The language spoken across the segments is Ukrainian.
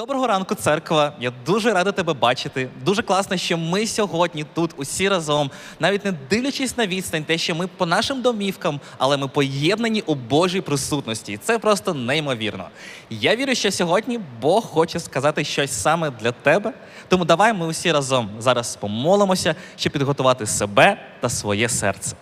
Доброго ранку, церква. Я дуже радий тебе бачити. Дуже класно, що ми сьогодні тут усі разом, навіть не дивлячись на відстань, те, що ми по нашим домівкам, але ми поєднані у Божій присутності. І Це просто неймовірно. Я вірю, що сьогодні Бог хоче сказати щось саме для тебе. Тому давай ми усі разом зараз помолимося, щоб підготувати себе та своє серце.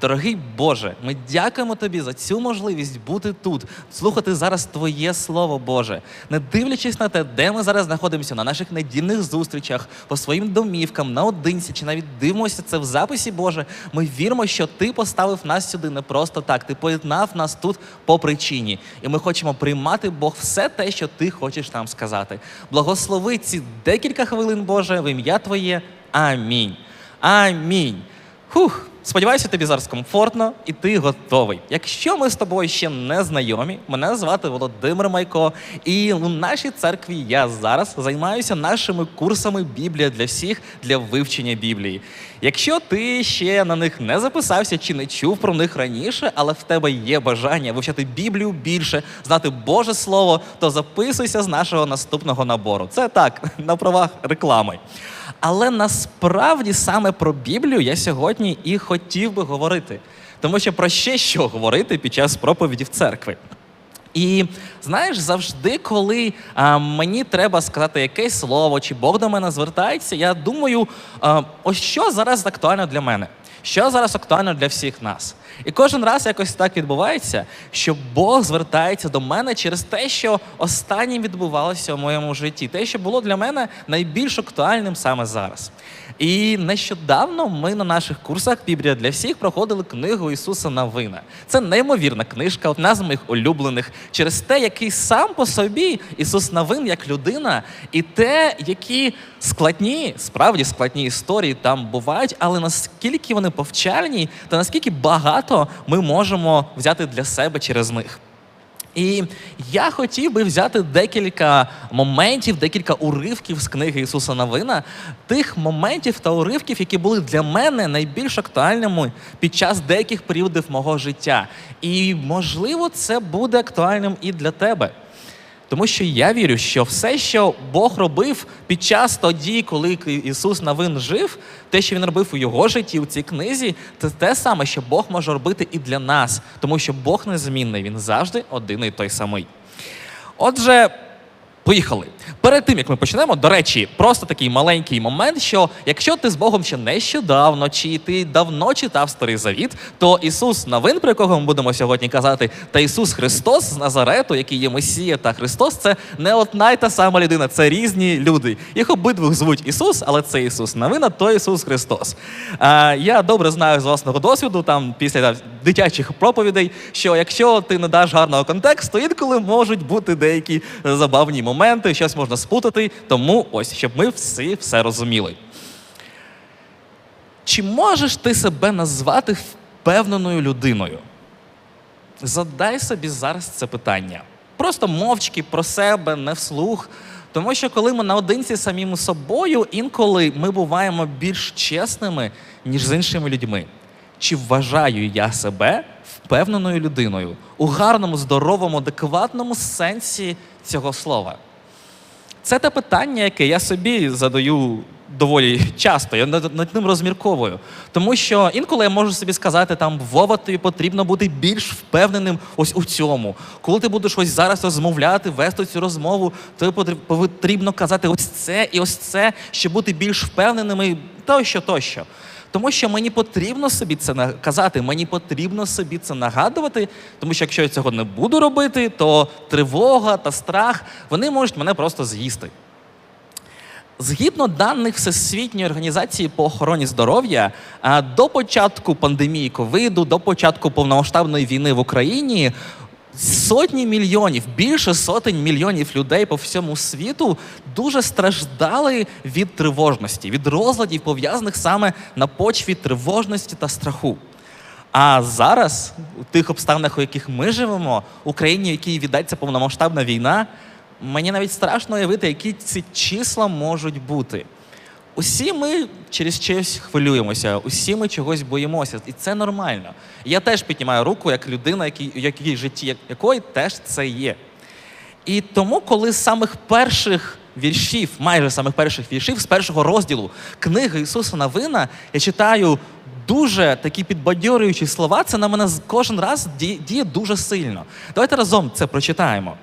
Дорогий Боже, ми дякуємо Тобі за цю можливість бути тут, слухати зараз Твоє Слово Боже, не дивлячись на те, де ми зараз знаходимося на наших недільних зустрічах, по своїм домівкам, наодинці, чи навіть дивимося це в записі Боже. Ми віримо, що Ти поставив нас сюди не просто так. Ти поєднав нас тут по причині. І ми хочемо приймати Бог все те, що Ти хочеш нам сказати. Благослови ці декілька хвилин, Боже, в ім'я Твоє. Амінь. Амінь. Хух, сподіваюся, тобі зараз комфортно і ти готовий. Якщо ми з тобою ще не знайомі, мене звати Володимир Майко, і у нашій церкві я зараз займаюся нашими курсами Біблія для всіх для вивчення Біблії. Якщо ти ще на них не записався чи не чув про них раніше, але в тебе є бажання вивчати Біблію більше, знати Боже Слово, то записуйся з нашого наступного набору. Це так, на правах реклами. Але насправді саме про Біблію я сьогодні і хотів би говорити. Тому що про ще що говорити під час проповіді в церкві. І знаєш, завжди, коли а, мені треба сказати якесь слово, чи Бог до мене звертається, я думаю, а, ось що зараз актуально для мене, що зараз актуально для всіх нас. І кожен раз якось так відбувається, що Бог звертається до мене через те, що останнім відбувалося у моєму житті, те, що було для мене найбільш актуальним саме зараз. І нещодавно ми на наших курсах Біблія для всіх проходили книгу Ісуса Навина. Це неймовірна книжка, одна з моїх улюблених, через те, який сам по собі Ісус Навин як людина, і те, які складні, справді складні історії там бувають, але наскільки вони повчальні, та наскільки багато ми можемо взяти для себе через них. І я хотів би взяти декілька моментів, декілька уривків з книги Ісуса Новина, тих моментів та уривків, які були для мене найбільш актуальними під час деяких періодів мого життя. І можливо, це буде актуальним і для тебе. Тому що я вірю, що все, що Бог робив під час тоді, коли Ісус Навин жив, те, що він робив у його житті, у цій книзі, це те саме, що Бог може робити і для нас, тому що Бог незмінний, він завжди один і той самий. Отже. Поїхали. Перед тим як ми почнемо, до речі, просто такий маленький момент, що якщо ти з Богом ще нещодавно, чи ти давно читав старий завіт, то Ісус Новин, про якого ми будемо сьогодні казати, та Ісус Христос з Назарету, який є Месія та Христос, це не одна й та сама людина, це різні люди. Їх обидвох звуть Ісус, але це Ісус Новина, то Ісус Христос. А, я добре знаю з власного досвіду, там після дитячих проповідей, що якщо ти не даш гарного контексту, інколи можуть бути деякі забавні моменти, щось можна спутати. Тому ось, щоб ми всі все розуміли. Чи можеш ти себе назвати впевненою людиною? Задай собі зараз це питання. Просто мовчки про себе, не вслух. Тому що коли ми наодинці самим собою, інколи ми буваємо більш чесними, ніж з іншими людьми. Чи вважаю я себе впевненою людиною у гарному, здоровому, адекватному сенсі цього слова? Це те питання, яке я собі задаю доволі часто. Я над, ним розмірковую. Тому що інколи я можу собі сказати, там Вова, тобі потрібно бути більш впевненим ось у цьому. Коли ти будеш ось зараз розмовляти, вести цю розмову, тобі потрібно казати ось це і ось це, щоб бути більш впевненими, тощо, тощо. Тому що мені потрібно собі це казати, мені потрібно собі це нагадувати, тому що якщо я цього не буду робити, то тривога та страх вони можуть мене просто з'їсти. Згідно даних Всесвітньої організації по охороні здоров'я, до початку пандемії ковіду, до початку повномасштабної війни в Україні. Сотні мільйонів, більше сотень мільйонів людей по всьому світу дуже страждали від тривожності, від розладів, пов'язаних саме на почві тривожності та страху. А зараз, у тих обставинах, у яких ми живемо, Україні, в якій віддається повномасштабна війна, мені навіть страшно уявити, які ці числа можуть бути. Усі ми через щось хвилюємося, усі ми чогось боїмося, і це нормально. Я теж піднімаю руку як людина, якій, якій житті якої теж це є. І тому, коли з самих перших віршів, майже самих перших віршів, з першого розділу книги Ісуса Новина, я читаю дуже такі підбадьорюючі слова, це на мене кожен раз діє дуже сильно. Давайте разом це прочитаємо.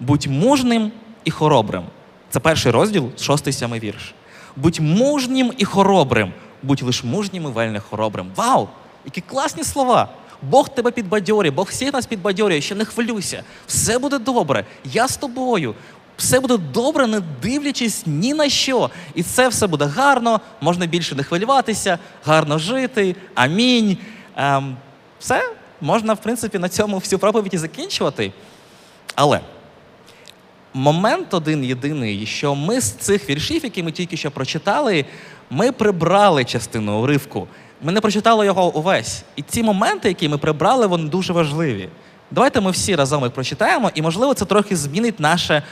Будь мужним і хоробрим. Це перший розділ, шостий сьомий вірш. Будь мужнім і хоробрим. Будь лиш мужнім і вельми хоробрим. Вау! Які класні слова! Бог тебе підбадьорює, Бог всіх нас підбадьорює, ще не хвилюйся. Все буде добре. Я з тобою. Все буде добре, не дивлячись ні на що. І це все буде гарно, можна більше не хвилюватися, гарно жити. Амінь. Ем, все, можна, в принципі, на цьому всю проповідь і закінчувати. Але момент один єдиний, що ми з цих віршів, які ми тільки що прочитали, ми прибрали частину уривку. Ми не прочитали його увесь. І ці моменти, які ми прибрали, вони дуже важливі. Давайте ми всі разом їх прочитаємо, і, можливо, це трохи змінить наше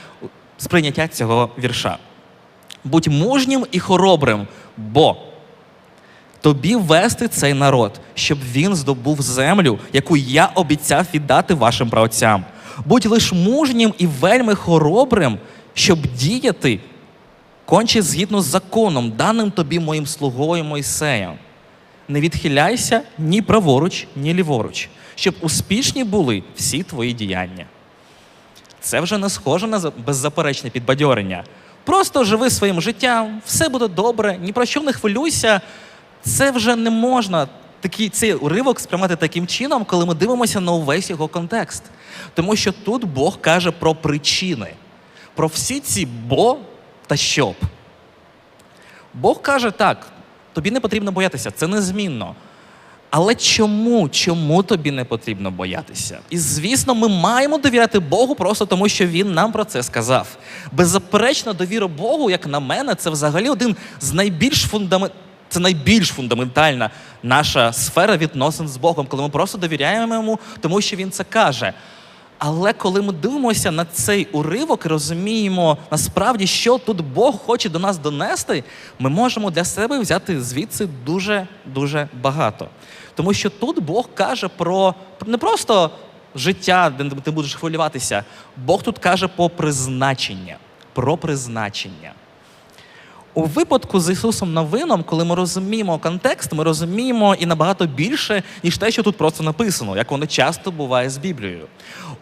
сприйняття цього вірша. Будь мужнім і хоробрим, бо тобі вести цей народ, щоб він здобув землю, яку я обіцяв віддати вашим праотцям. Будь лиш мужнім і вельми хоробрим, щоб діяти конче згідно з законом, даним тобі моїм слугою Мойсеєм. Не відхиляйся ні праворуч, ні ліворуч, щоб успішні були всі твої діяння. Це вже не схоже на беззаперечне підбадьорення. Просто живи своїм життям, все буде добре, ні про що не хвилюйся. Це вже не можна такий цей уривок сприймати таким чином, коли ми дивимося на увесь його контекст. Тому що тут Бог каже про причини, про всі ці бо та щоб. Бог каже так: тобі не потрібно боятися, це незмінно. Але чому? Чому тобі не потрібно боятися? І звісно, ми маємо довіряти Богу просто тому, що Він нам про це сказав. Беззаперечна довіра Богу, як на мене, це взагалі один з найбільш фундамент. Це найбільш фундаментальна наша сфера відносин з Богом, коли ми просто довіряємо йому, тому що він це каже. Але коли ми дивимося на цей уривок і розуміємо насправді, що тут Бог хоче до нас донести, ми можемо для себе взяти звідси дуже дуже багато. Тому що тут Бог каже про не просто життя, де ти будеш хвилюватися. Бог тут каже про призначення. Про призначення. У випадку з Ісусом Новином, коли ми розуміємо контекст, ми розуміємо і набагато більше, ніж те, що тут просто написано, як воно часто буває з Біблією.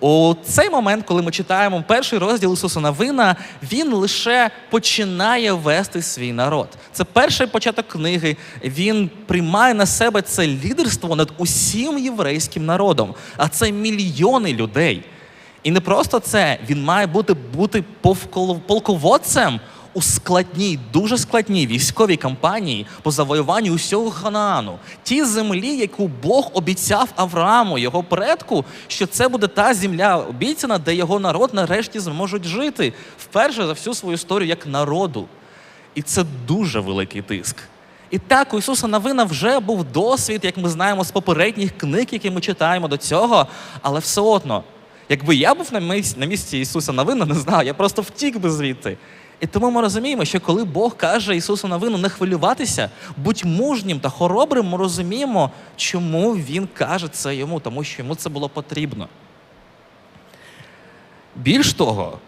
У цей момент, коли ми читаємо перший розділ Ісуса Новина, він лише починає вести свій народ. Це перший початок книги. Він приймає на себе це лідерство над усім єврейським народом, а це мільйони людей. І не просто це, він має бути, бути полководцем у складній, дуже складній військовій кампанії по завоюванню усього Ханаану. Ті землі, яку Бог обіцяв Аврааму, його предку, що це буде та земля обіцяна, де його народ нарешті зможуть жити вперше за всю свою історію як народу. І це дуже великий тиск. І так, у Ісуса Новина вже був досвід, як ми знаємо з попередніх книг, які ми читаємо до цього, але все одно, якби я був на місці, Ісуса Новина, не знаю, я просто втік би звідти. І тому ми розуміємо, що коли Бог каже Ісусу Новину не хвилюватися, будь мужнім та хоробрим, ми розуміємо, чому Він каже це йому, тому що йому це було потрібно. Більш того,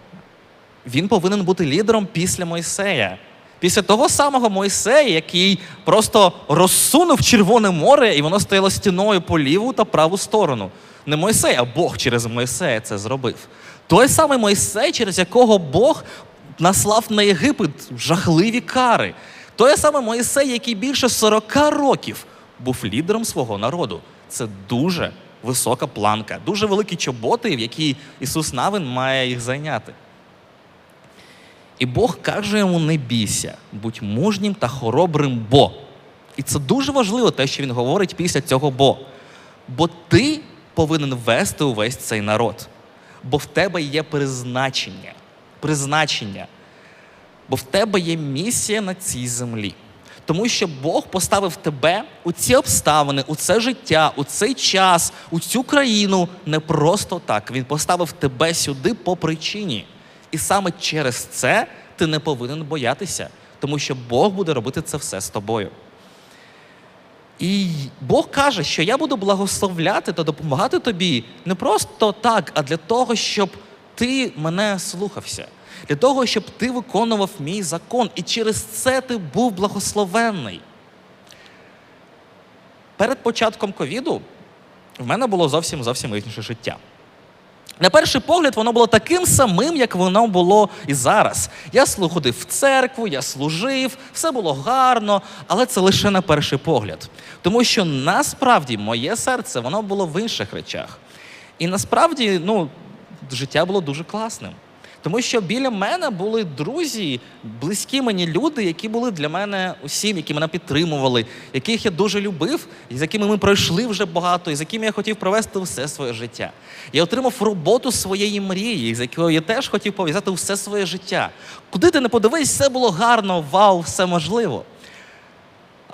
він повинен бути лідером після Мойсея. Після того самого Мойсея, який просто розсунув Червоне море, і воно стояло стіною по ліву та праву сторону. Не Мойсей, а Бог через Мойсея це зробив. Той самий Мойсей, через якого Бог наслав на Єгипет жахливі кари. Той самий Мойсей, який більше 40 років був лідером свого народу. Це дуже висока планка, дуже великі чоботи, в які Ісус Навин має їх зайняти. І Бог каже йому: не бійся, будь мужнім та хоробрим, бо. І це дуже важливо, те, що він говорить після цього бо. Бо ти повинен вести увесь цей народ. Бо в тебе є призначення. Призначення. Бо в тебе є місія на цій землі. Тому що Бог поставив тебе у ці обставини, у це життя, у цей час, у цю країну не просто так. Він поставив тебе сюди по причині. І саме через це ти не повинен боятися, тому що Бог буде робити це все з тобою. І Бог каже, що я буду благословляти та допомагати тобі не просто так, а для того, щоб ти мене слухався, для того, щоб ти виконував мій закон, і через це ти був благословенний. Перед початком ковіду в мене було зовсім зовсім інше життя. На перший погляд, воно було таким самим, як воно було і зараз. Я ходив в церкву, я служив, все було гарно, але це лише на перший погляд. Тому що насправді моє серце воно було в інших речах. І насправді, ну, життя було дуже класним. Тому що біля мене були друзі, близькі мені люди, які були для мене усім, які мене підтримували, яких я дуже любив, і з якими ми пройшли вже багато, і з якими я хотів провести все своє життя. Я отримав роботу своєї мрії, з якою я теж хотів пов'язати все своє життя. Куди ти не подивись, все було гарно, вау, все можливо.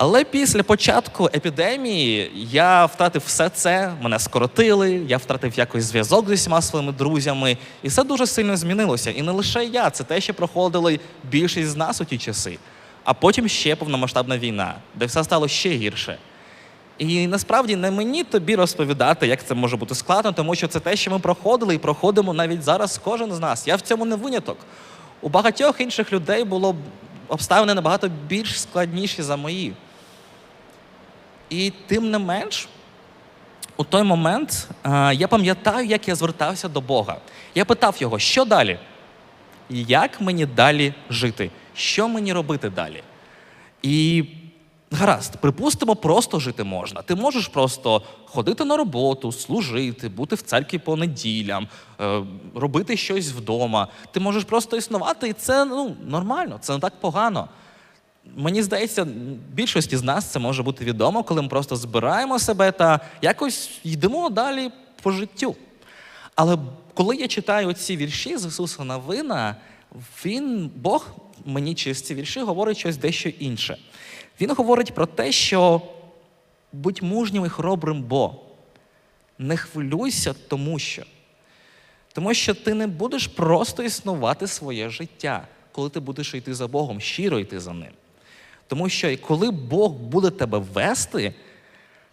Але після початку епідемії я втратив все це, мене скоротили, я втратив якось зв'язок зі всіма своїми друзями, і все дуже сильно змінилося. І не лише я, це те, що проходили більшість з нас у ті часи. А потім ще повномасштабна війна, де все стало ще гірше. І насправді не мені тобі розповідати, як це може бути складно, тому що це те, що ми проходили і проходимо навіть зараз кожен з нас. Я в цьому не виняток. У багатьох інших людей було обставини набагато більш складніші за мої. І тим не менш, у той момент е, я пам'ятаю, як я звертався до Бога. Я питав його, що далі? Як мені далі жити? Що мені робити далі? І гаразд, припустимо, просто жити можна. Ти можеш просто ходити на роботу, служити, бути в церкві по неділям, е, робити щось вдома. Ти можеш просто існувати, і це ну, нормально, це не так погано. Мені здається, більшості з нас це може бути відомо, коли ми просто збираємо себе та якось йдемо далі по життю. Але коли я читаю ці вірші з Ісуса Новина, він, Бог мені через ці вірші говорить щось дещо інше. Він говорить про те, що будь мужнім і хоробрим, бо не хвилюйся, тому що. Тому що ти не будеш просто існувати своє життя, коли ти будеш йти за Богом, щиро йти за ним. Тому що коли Бог буде тебе вести,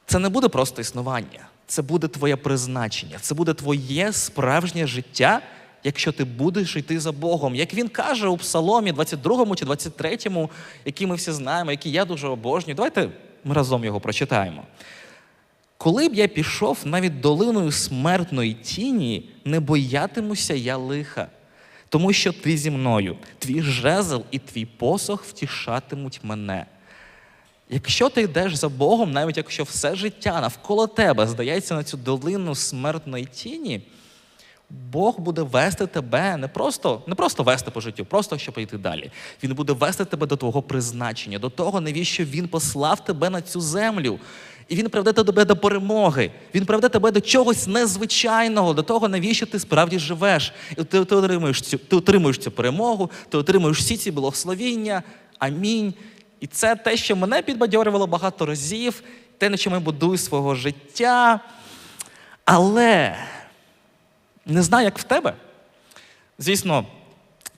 це не буде просто існування, це буде твоє призначення, це буде твоє справжнє життя, якщо ти будеш йти за Богом. Як він каже у Псаломі 22 чи 23, який ми всі знаємо, який я дуже обожнюю. Давайте ми разом його прочитаємо. Коли б я пішов навіть долиною смертної тіні, не боятимуся я лиха, тому що ти зі мною, твій жезл і твій посох втішатимуть мене. Якщо ти йдеш за Богом, навіть якщо все життя навколо тебе здається на цю долину смертної тіні, Бог буде вести тебе не просто, не просто вести по життю, просто щоб йти далі. Він буде вести тебе до твого призначення, до того, навіщо він послав тебе на цю землю. І він приведе тебе до перемоги. Він приведе тебе до чогось незвичайного, до того, навіщо ти справді живеш. І ти, ти, отримуєш цю, ти отримуєш цю перемогу, ти отримуєш всі ці благословіння. Амінь. І це те, що мене підбадьорювало багато разів, те, на чому я будую свого життя. Але не знаю, як в тебе. Звісно,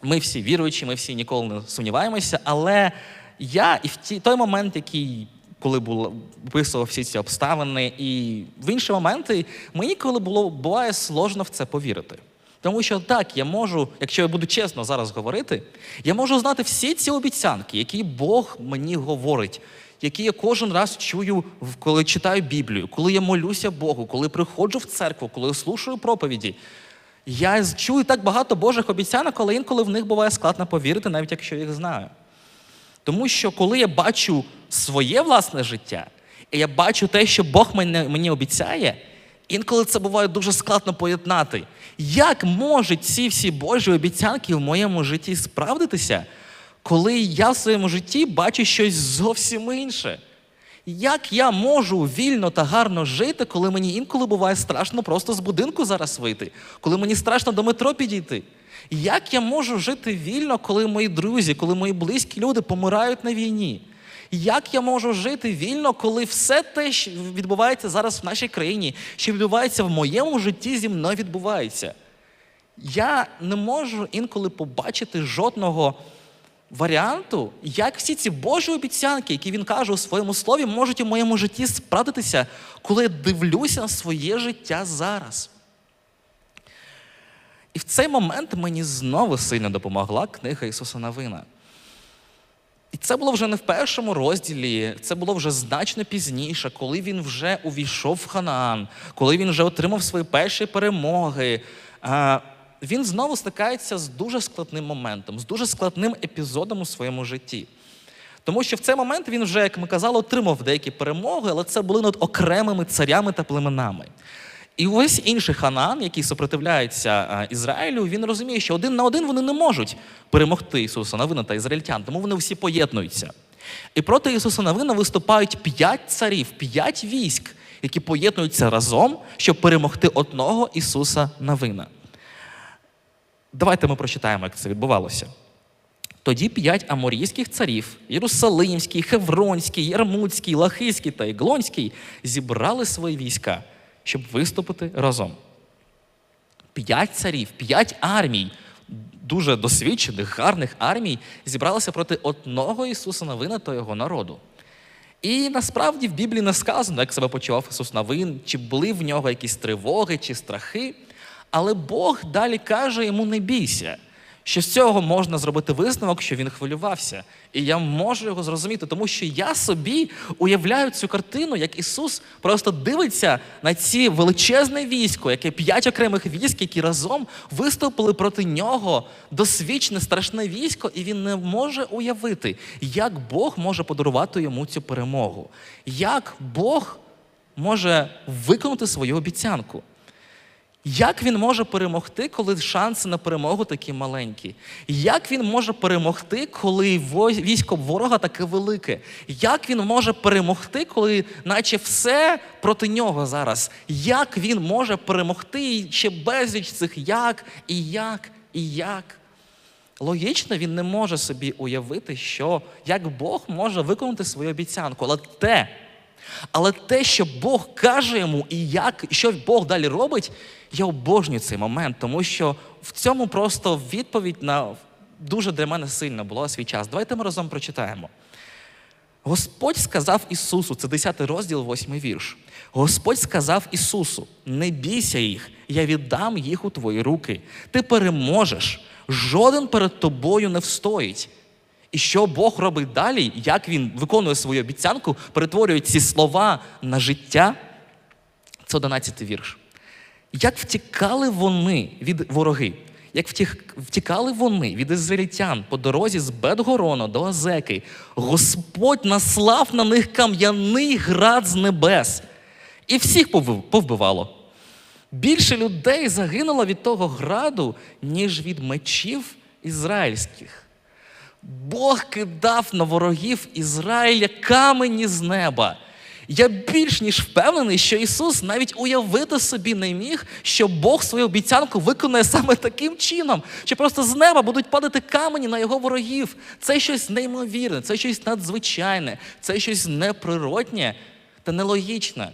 ми всі віруючі, ми всі ніколи не сумніваємося, але я і в той момент, який, коли було, описував всі ці обставини, і в інші моменти, мені коли було буває сложно в це повірити. Тому що так, я можу, якщо я буду чесно зараз говорити, я можу знати всі ці обіцянки, які Бог мені говорить, які я кожен раз чую, коли читаю Біблію, коли я молюся Богу, коли приходжу в церкву, коли слушаю проповіді. Я чую так багато Божих обіцянок, але інколи в них буває складно повірити, навіть якщо їх знаю. Тому що коли я бачу своє власне життя, і я бачу те, що Бог мене, мені обіцяє, інколи це буває дуже складно поєднати. Як можуть ці всі Божі обіцянки в моєму житті справдитися, коли я в своєму житті бачу щось зовсім інше? Як я можу вільно та гарно жити, коли мені інколи буває страшно просто з будинку зараз вийти, коли мені страшно до метро підійти? Як я можу жити вільно, коли мої друзі, коли мої близькі люди помирають на війні? Як я можу жити вільно, коли все те, що відбувається зараз в нашій країні, що відбувається в моєму житті, зі мною відбувається? Я не можу інколи побачити жодного варіанту, як всі ці Божі обіцянки, які він каже у своєму слові, можуть у моєму житті справдитися, коли я дивлюся на своє життя зараз. І в цей момент мені знову сильно допомогла книга Ісуса Новина. І це було вже не в першому розділі, це було вже значно пізніше, коли він вже увійшов в Ханаан, коли він вже отримав свої перші перемоги. Він знову стикається з дуже складним моментом, з дуже складним епізодом у своєму житті. Тому що в цей момент він вже, як ми казали, отримав деякі перемоги, але це були над окремими царями та племенами. І весь інший Ханаан, який супротивляється Ізраїлю, він розуміє, що один на один вони не можуть перемогти Ісуса Навина та ізраїльтян, тому вони всі поєднуються. І проти Ісуса Навина виступають п'ять царів, п'ять військ, які поєднуються разом, щоб перемогти одного Ісуса Навина. Давайте ми прочитаємо, як це відбувалося. Тоді п'ять аморійських царів Єрусалимський, Хевронський, Ярмуцький, Лахийський та Іглонський зібрали свої війська, щоб виступити разом. П'ять царів, п'ять армій, дуже досвідчених, гарних армій, зібралися проти одного Ісуса Новина та його народу. І насправді в Біблії не сказано, як себе почував Ісус Новин, чи були в нього якісь тривоги чи страхи. Але Бог далі каже йому: не бійся, що з цього можна зробити висновок, що він хвилювався. І я можу його зрозуміти, тому що я собі уявляю цю картину, як Ісус просто дивиться на ці величезне військо, яке п'ять окремих військ, які разом виступили проти нього, досвідчене страшне військо, і він не може уявити, як Бог може подарувати йому цю перемогу, як Бог може виконати свою обіцянку. Як він може перемогти, коли шанси на перемогу такі маленькі? Як він може перемогти, коли військо ворога таке велике? Як він може перемогти, коли наче все проти нього зараз? Як він може перемогти і ще безліч цих як, і як, і як? Логічно, він не може собі уявити, що як Бог може виконати свою обіцянку. Але те, але те, що Бог каже йому, і як, що Бог далі робить, я обожнюю цей момент, тому що в цьому просто відповідь на дуже для мене сильно була свій час. Давайте ми разом прочитаємо. Господь сказав Ісусу, це 10 розділ, 8 вірш. Господь сказав Ісусу: не бійся їх, я віддам їх у твої руки. Ти переможеш, жоден перед тобою не встоїть. І що Бог робить далі, як Він виконує свою обіцянку, перетворює ці слова на життя. Це 11 вірш. Як втікали вони від вороги, як втікали вони від ізраїльтян по дорозі з Бетгорона до Азеки, Господь наслав на них кам'яний град з небес і всіх повбивало. Більше людей загинуло від того граду, ніж від мечів ізраїльських. Бог кидав на ворогів Ізраїля камені з неба. Я більш ніж впевнений, що Ісус навіть уявити собі не міг, що Бог свою обіцянку виконує саме таким чином, що просто з неба будуть падати камені на його ворогів. Це щось неймовірне, це щось надзвичайне, це щось неприроднє та нелогічне.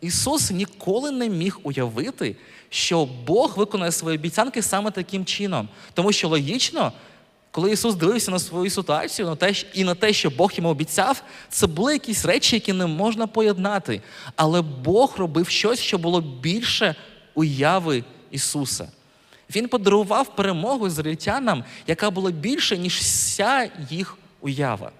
Ісус ніколи не міг уявити, що Бог виконує свої обіцянки саме таким чином, тому що логічно. Коли Ісус дивився на свою ситуацію на те, і на те, що Бог йому обіцяв, це були якісь речі, які не можна поєднати. Але Бог робив щось, що було більше уяви Ісуса. Він подарував перемогу ізраїльтянам, яка була більше, ніж вся їх уява.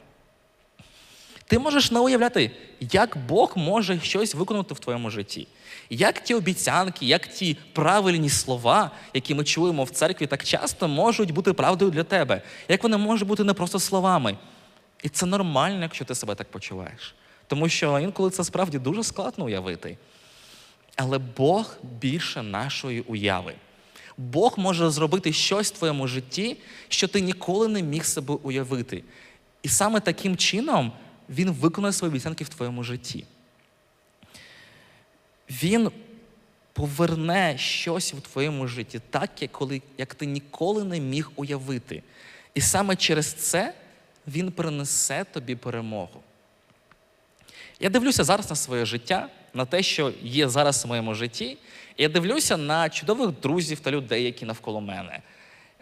Ти можеш не уявляти, як Бог може щось виконати в твоєму житті. Як ті обіцянки, як ті правильні слова, які ми чуємо в церкві так часто, можуть бути правдою для тебе, як вони можуть бути не просто словами. І це нормально, якщо ти себе так почуваєш. Тому що інколи це справді дуже складно уявити. Але Бог більше нашої уяви. Бог може зробити щось в твоєму житті, що ти ніколи не міг себе уявити. І саме таким чином Він виконує свої обіцянки в твоєму житті. Він поверне щось в твоєму житті, так, як, коли, як ти ніколи не міг уявити. І саме через це Він принесе тобі перемогу. Я дивлюся зараз на своє життя, на те, що є зараз в моєму житті. І я дивлюся на чудових друзів та людей, які навколо мене,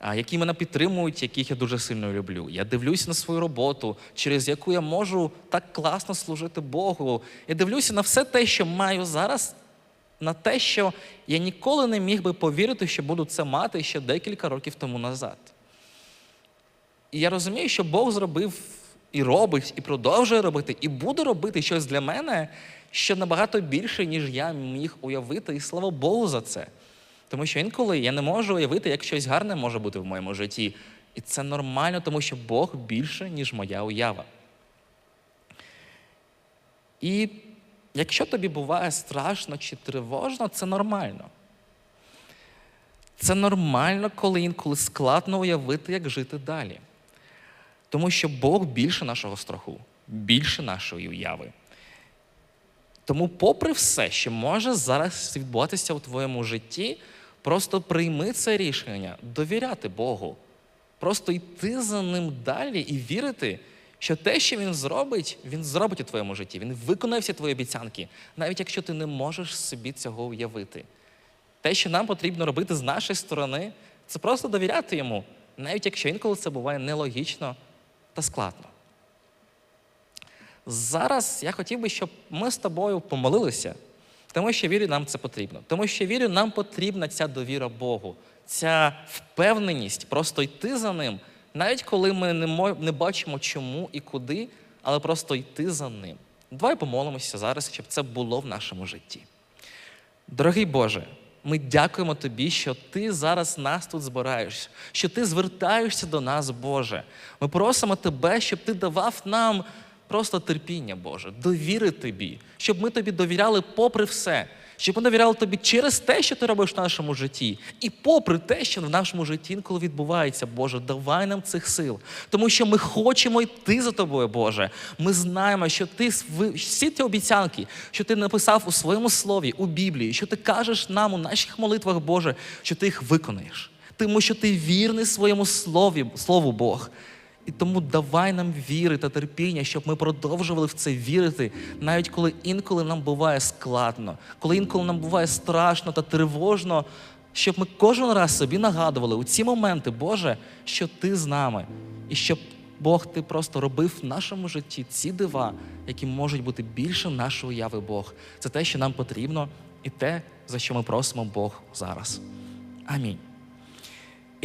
які мене підтримують, яких я дуже сильно люблю. Я дивлюся на свою роботу, через яку я можу так класно служити Богу. Я дивлюся на все те, що маю зараз, на те, що я ніколи не міг би повірити, що буду це мати ще декілька років тому назад. І я розумію, що Бог зробив і робить, і продовжує робити, і буде робити щось для мене, що набагато більше, ніж я міг уявити, і слава Богу за це. Тому що інколи я не можу уявити, як щось гарне може бути в моєму житті. І це нормально, тому що Бог більше, ніж моя уява. І якщо тобі буває страшно чи тривожно, це нормально. Це нормально, коли інколи складно уявити, як жити далі. Тому що Бог більше нашого страху, більше нашої уяви. Тому, попри все, що може зараз відбуватися у твоєму житті, просто прийми це рішення, довіряти Богу, просто йти за ним далі і вірити, що те, що він зробить, він зробить у твоєму житті. Він виконає всі твої обіцянки, навіть якщо ти не можеш собі цього уявити. Те, що нам потрібно робити з нашої сторони, це просто довіряти йому, навіть якщо інколи це буває нелогічно та складно. Зараз я хотів би, щоб ми з тобою помолилися, тому що вірю, нам це потрібно. Тому що вірю, нам потрібна ця довіра Богу, ця впевненість просто йти за ним, навіть коли ми не, бачимо чому і куди, але просто йти за ним. Давай помолимося зараз, щоб це було в нашому житті. Дорогий Боже, ми дякуємо Тобі, що Ти зараз нас тут збираєш, що Ти звертаєшся до нас, Боже. Ми просимо Тебе, щоб Ти давав нам просто терпіння, Боже, довіри Тобі, щоб ми Тобі довіряли попри все, щоб ми довіряли Тобі через те, що Ти робиш в нашому житті, і попри те, що в нашому житті інколи відбувається, Боже, давай нам цих сил, тому що ми хочемо йти за Тобою, Боже. Ми знаємо, що Ти всі ті обіцянки, що Ти написав у своєму слові, у Біблії, що Ти кажеш нам у наших молитвах, Боже, що Ти їх виконаєш. Тому що ти вірний своєму слові, слову Бог. І тому давай нам віри та терпіння, щоб ми продовжували в це вірити, навіть коли інколи нам буває складно, коли інколи нам буває страшно та тривожно, щоб ми кожен раз собі нагадували у ці моменти, Боже, що Ти з нами, і щоб Бог ти просто робив в нашому житті ці дива, які можуть бути більше нашої уяви Бог. Це те, що нам потрібно, і те, за що ми просимо Бог зараз. Амінь.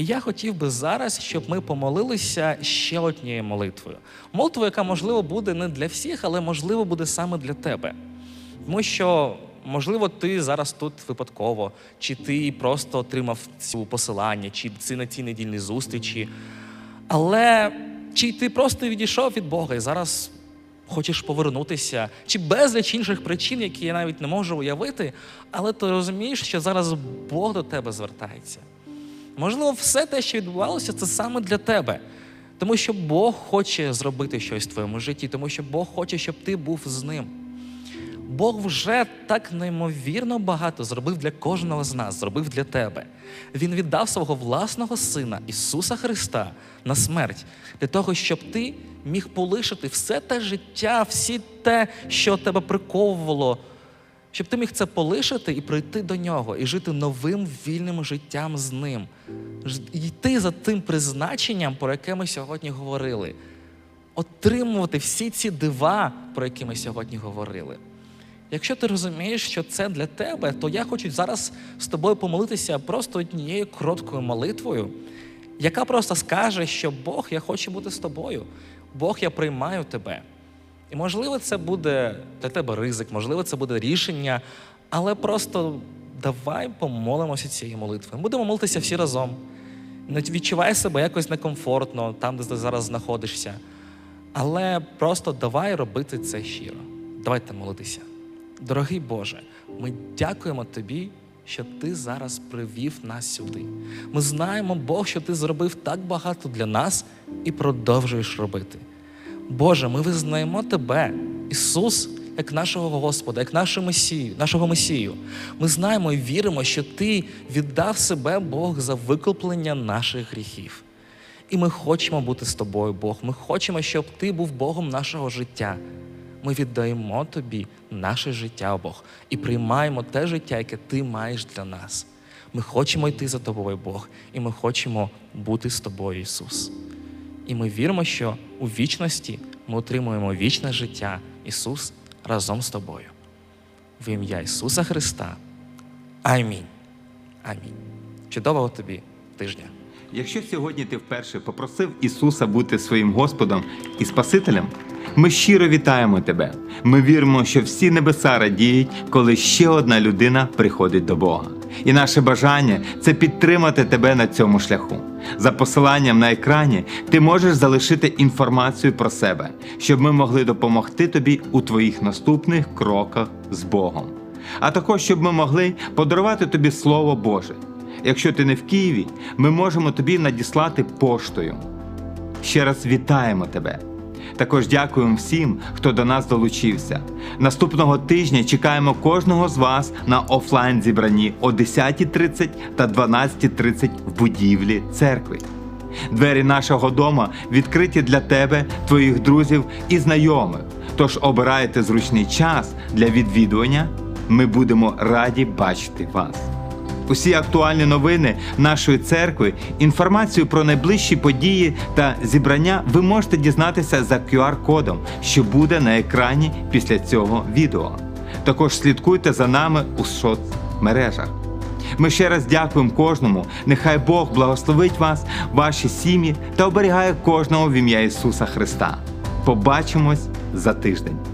І я хотів би зараз, щоб ми помолилися ще однією молитвою. Молитвою, яка, можливо, буде не для всіх, але можливо буде саме для тебе. Тому що, можливо, ти зараз тут випадково, чи ти просто отримав цю посилання, чи це на цій недільній зустрічі. Але чи ти просто відійшов від Бога і зараз хочеш повернутися, чи безліч інших причин, які я навіть не можу уявити, але ти розумієш, що зараз Бог до тебе звертається. Можливо, все те, що відбувалося, це саме для тебе. Тому що Бог хоче зробити щось в твоєму житті, тому що Бог хоче, щоб ти був з ним. Бог вже так неймовірно багато зробив для кожного з нас, зробив для тебе. Він віддав свого власного сина Ісуса Христа на смерть для того, щоб ти міг полишити все те життя, всі те, що тебе приковувало, щоб ти міг це полишити і прийти до нього, і жити новим вільним життям з ним, йти за тим призначенням, про яке ми сьогодні говорили, отримувати всі ці дива, про які ми сьогодні говорили. Якщо ти розумієш, що це для тебе, то я хочу зараз з тобою помолитися просто однією короткою молитвою, яка просто скаже, що Бог, я хочу бути з тобою. Бог, я приймаю тебе. І можливо, це буде для тебе ризик, можливо, це буде рішення, але просто давай помолимося цією молитвою. Будемо молитися всі разом. Відчувай себе якось некомфортно там, де ти зараз знаходишся. Але просто давай робити це щиро. Давайте молитися. Дорогий Боже, ми дякуємо Тобі, що Ти зараз привів нас сюди. Ми знаємо, Бог, що Ти зробив так багато для нас і продовжуєш робити. Боже, ми визнаємо Тебе, Ісус, як нашого Господа, як нашого Месію, нашого Месію. Ми знаємо і віримо, що Ти віддав себе Бог за викуплення наших гріхів. І ми хочемо бути з тобою, Бог. Ми хочемо, щоб ти був Богом нашого життя. Ми віддаємо тобі наше життя, Бог, і приймаємо те життя, яке ти маєш для нас. Ми хочемо йти за тобою, Бог, і ми хочемо бути з тобою, Ісус. І ми віримо, що у вічності ми отримуємо вічне життя, Ісус, разом з тобою. В ім'я Ісуса Христа. Амінь. Амінь. Чудового тобі тижня. Якщо сьогодні ти вперше попросив Ісуса бути своїм Господом і Спасителем, ми щиро вітаємо тебе. Ми віримо, що всі небеса радіють, коли ще одна людина приходить до Бога. І наше бажання це підтримати тебе на цьому шляху. За посиланням на екрані ти можеш залишити інформацію про себе, щоб ми могли допомогти тобі у твоїх наступних кроках з Богом. А також щоб ми могли подарувати тобі Слово Боже. Якщо ти не в Києві, ми можемо тобі надіслати поштою. Ще раз вітаємо тебе. Також дякуємо всім, хто до нас долучився. Наступного тижня чекаємо кожного з вас на офлайн зібранні о 10.30 та 12.30 в будівлі церкви. Двері нашого дома відкриті для тебе, твоїх друзів і знайомих. Тож обирайте зручний час для відвідування. Ми будемо раді бачити вас. Усі актуальні новини нашої церкви, інформацію про найближчі події та зібрання ви можете дізнатися за QR-кодом, що буде на екрані після цього відео. Також слідкуйте за нами у соцмережах. Ми ще раз дякуємо кожному. Нехай Бог благословить вас, ваші сім'ї та оберігає кожного в ім'я Ісуса Христа. Побачимось за тиждень.